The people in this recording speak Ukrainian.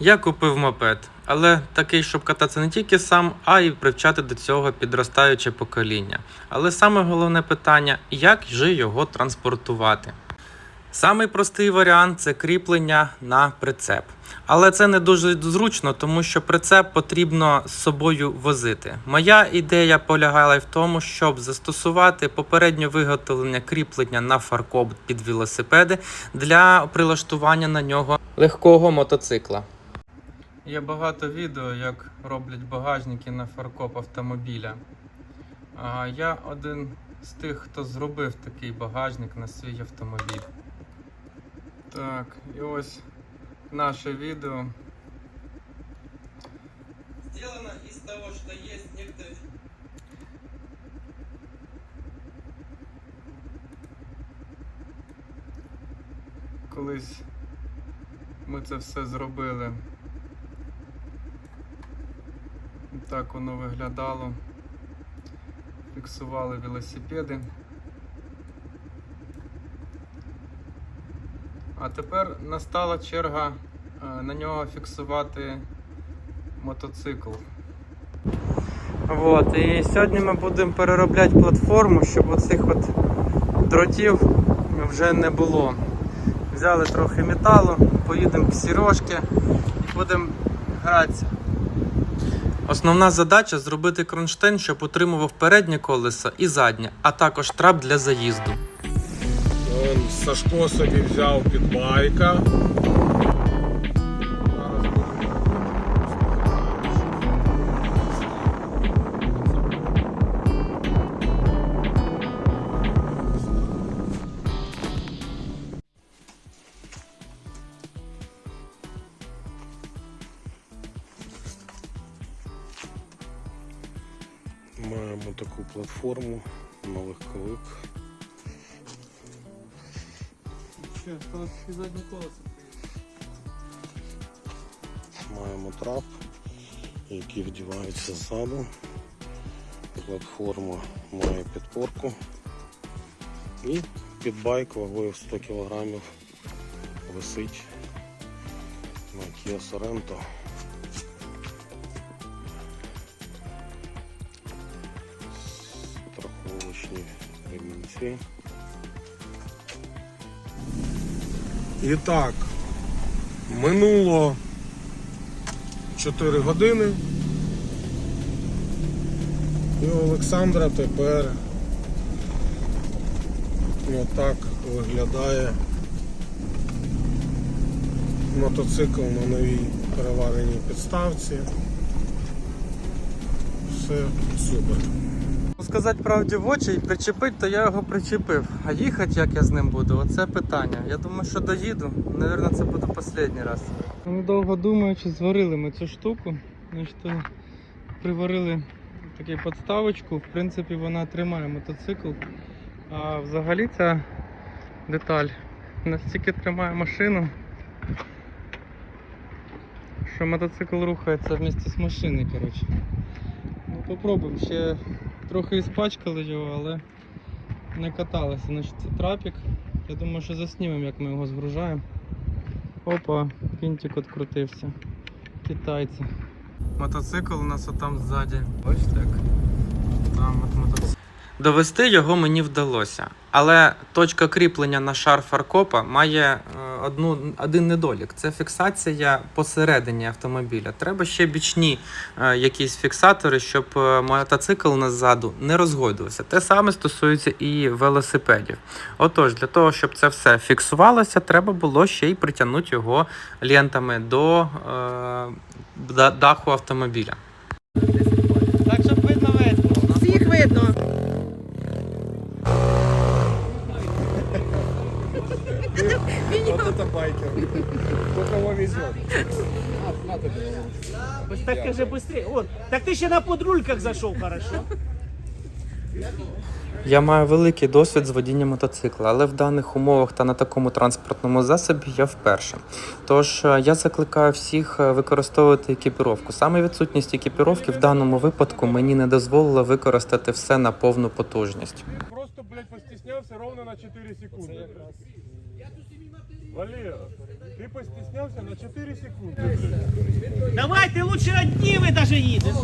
Я купив мопед, але такий, щоб кататися не тільки сам, а й привчати до цього підростаюче покоління. Але саме головне питання як же його транспортувати. Самий простий варіант це кріплення на прицеп. Але це не дуже зручно, тому що прицеп потрібно з собою возити. Моя ідея полягала в тому, щоб застосувати попередньо виготовлення кріплення на фаркоп під велосипеди для прилаштування на нього легкого мотоцикла. Є багато відео, як роблять багажники на фаркоп автомобіля. А я один з тих, хто зробив такий багажник на свій автомобіль. Так, і ось наше відео. Сделано из того, что есть некоторые... Колись ми це все зробили. Так воно виглядало. Фіксували велосипеди. А тепер настала черга е, на нього фіксувати мотоцикл. Вот, і сьогодні ми будемо переробляти платформу, щоб оцих от дротів вже не було. Взяли трохи металу, поїдемо к Сірошки і будемо гратися. Основна задача зробити кронштейн, щоб утримував переднє колесо і заднє, а також трап для заїзду. Сашко собі взяв під байка. Маємо таку платформу на легковик. Маємо трап, який вдівається ззаду. Платформа має підпорку. І під байк вагою в 100 кг висить на Kia Sorento. Страховочні ремінці. І так, минуло 4 години. І у Олександра тепер отак виглядає мотоцикл на новій перевареній підставці. Все супер. Сказати правді в очі і причепити, то я його причепив. А їхати як я з ним буду, оце питання. Я думаю, що доїду. Навірно, це буде останній раз. Недовго думаючи, зварили ми цю штуку. Значить, приварили таку подставочку. В принципі, вона тримає мотоцикл. А взагалі ця деталь настільки тримає машину, що мотоцикл рухається вместе з машиною, коротше. Ну, попробуємо. Ще трохи іспачкали його, але не каталися. Значить, це трапік. Я думаю, що заснімемо, як ми його згружаємо. Опа, кінтик відкрутився. Китайці. Мотоцикл у нас отам ззаді. Бачите як? Там от мотоцикл. Довести його мені вдалося, але точка кріплення на шар фаркопа має е, одну, один недолік. Це фіксація посередині автомобіля. Треба ще бічні е, якісь фіксатори, щоб е, мотоцикл назаду не розгойдувався. Те саме стосується і велосипедів. Отож, для того, щоб це все фіксувалося, треба було ще й притягнути його лентами до е, даху автомобіля. Так, щоб видно видно. Всіх видно. Вот это байкер. Кто кого везет. Ось так каже быстрее. Вот. Так ти ще на подрульках зайшов хорошо. Я маю великий досвід з водіння мотоцикла, але в даних умовах та на такому транспортному засобі я вперше. Тож е, я закликаю всіх е, використовувати екіпіровку. Саме відсутність екіпіровки в даному випадку мені не дозволила використати все на повну потужність. Просто, блядь, постеснялся ровно на 4 секунды. Валера, ты постеснялся на 4 секунды. Давай, ты лучше одни вы даже їдеш.